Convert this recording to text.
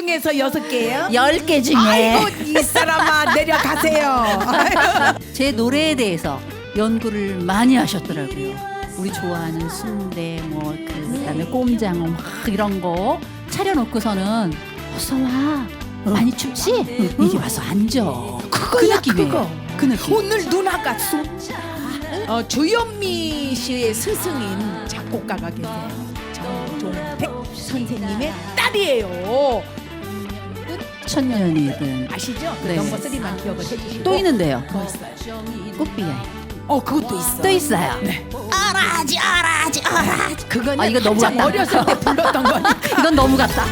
중에서 여섯 개예요? 열 개 중에 아이고 이 사람아 내려가세요. 제 노래에 대해서 연구를 많이 하셨더라고요. 우리 좋아하는 순대 뭐 그 다음에 꼼장어 막 이런 거 차려놓고서는 어서 와 많이 춥지? 이리 와서 앉아. 그 그거야, 느낌이에요. 그거. 그 느낌. 오늘 누나가 쏜. 어, 주현미 씨의 스승인 작곡가가 계세요. 정종택 선생님의 딸이에요. 천년이든 아시죠? 그 네. 넘버 3만 기억을 해주시고 또 있는데요. 뭐 있어요? 꽃비야 어 그것도 있어. 또 있어요. 어라지 어라지 어라지. 그거는 아, 이거 너무 한참 같다. 어렸을 때 불렀던 거니까. 이건 너무 같다.